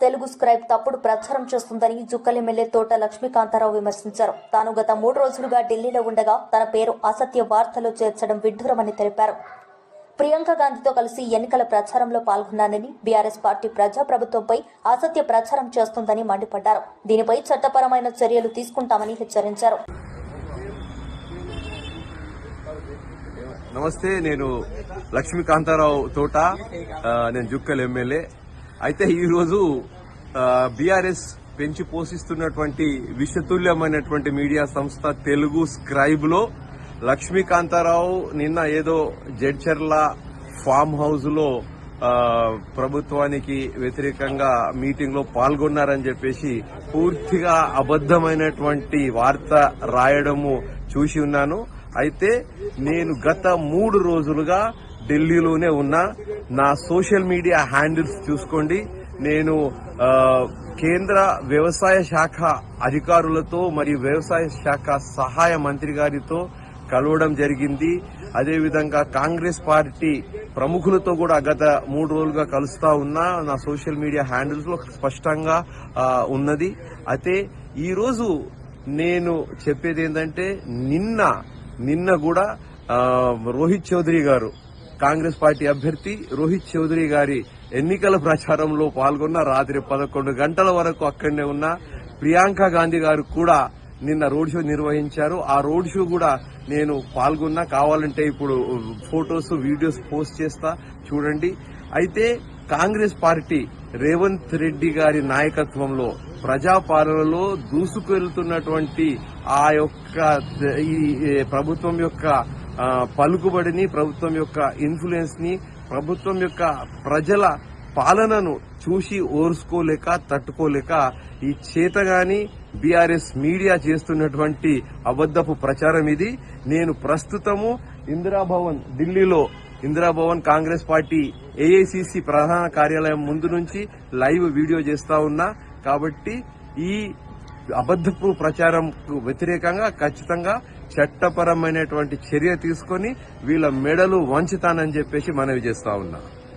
Telugu scribe తప్పుడు ప్రచారం చేస్తుందని జుక్కల్ ఎమ్మెల్యే తోట లక్ష్మీకాంతారావు విమర్శించారు. తాను గత మూడు రోజులుగా ఢిల్లీలో ఉండగా తన పేరు అసత్య వార్తలో చేర్చడం విడ్డూరమని తెలిపారు. ప్రియాంక గాంధీతో కలిసి ఎన్నికల ప్రచారంలో పాల్గొన్నానని బీఆర్ఎస్ పార్టీ ప్రజాప్రభుత్వంపై అసత్య ప్రచారం చేస్తుందని మండిపడ్డారు. దీనిపై చట్టపరమైన చర్యలు తీసుకుంటామని హెచ్చరించారు. నమస్తే నేను లక్ష్మీకాంతారావు తోట నేను జుక్కల్ ఎమ్మెల్యే. అయితే ఈరోజు బీఆర్ఎస్ పెంచి పోషిస్తున్నటువంటి విషతుల్యమైనటువంటి మీడియా సంస్థ తెలుగు స్క్రైబ్లో లక్ష్మీకాంతారావు నిన్న ఏదో జడ్చర్ల ఫామ్ హౌస్లో ప్రభుత్వానికి వ్యతిరేకంగా మీటింగ్లో పాల్గొన్నారని చెప్పేసి పూర్తిగా అబద్దమైనటువంటి వార్త రాయడము చూసి ఉన్నాను. అయితే నేను గత మూడు రోజులుగా ఢిల్లీలోనే ఉన్నా నా సోషల్ మీడియా హ్యాండిల్స్ చూసుకోండి. నేను కేంద్ర వ్యవసాయ శాఖ అధికారులతో మరియు వ్యవసాయ శాఖ సహాయ మంత్రి గారితో కలవడం జరిగింది. అదేవిధంగా కాంగ్రెస్ పార్టీ ప్రముఖులతో కూడా గత మూడు రోజులుగా కలుస్తా ఉన్నా. నా సోషల్ మీడియా హ్యాండిల్స్లో స్పష్టంగా ఉన్నది. అయితే ఈరోజు నేను చెప్పేది ఏంటంటే నిన్న నిన్న కూడా రోహిత్ చౌదరి గారు కాంగ్రెస్ పార్టీ అభ్యర్థి రోహిత్ చౌదరి గారి ఎన్నికల ప్రచారంలో పాల్గొన్న రాత్రి పదకొండు గంటల వరకు అక్కడనే ఉన్న ప్రియాంక గాంధీ గారు కూడా నిన్న రోడ్ షో నిర్వహించారు. ఆ రోడ్ షో కూడా నేను పాల్గొన్నా. కావాలంటే ఇప్పుడు ఫొటోస్ వీడియోస్ పోస్ట్ చేస్తా. చూడండి. అయితే కాంగ్రెస్ పార్టీ రేవంత్ రెడ్డి గారి నాయకత్వంలో ప్రజాపాలనలో దూసుకెళ్తున్నటువంటి ఆ యొక్క ఈ ప్రభుత్వం యొక్క పలుకుబడిని ప్రభుత్వం యొక్క ఇన్ఫ్లుయెన్స్ని ప్రభుత్వం యొక్క ప్రజల పాలనను చూసి ఓర్చుకోలేక తట్టుకోలేక ఈ చేతగాని బీఆర్ఎస్ మీడియా చేస్తున్నటువంటి అబద్దపు ప్రచారం ఇది. నేను ప్రస్తుతము ఇందిరాభవన్ ఢిల్లీలో ఇందిరాభవన్ కాంగ్రెస్ పార్టీ ఏఐసిసి ప్రధాన కార్యాలయం ముందు నుంచి లైవ్ వీడియో చేస్తా ఉన్నా. కాబట్టి ఈ అబద్దపు ప్రచారంకు వ్యతిరేకంగా ఖచ్చితంగా చట్టపరమైనటువంటి చర్య తీసుకొని వీళ్ళ మెడలు వంచుతానని చెప్పేసి మనవి చేస్తా ఉన్నా.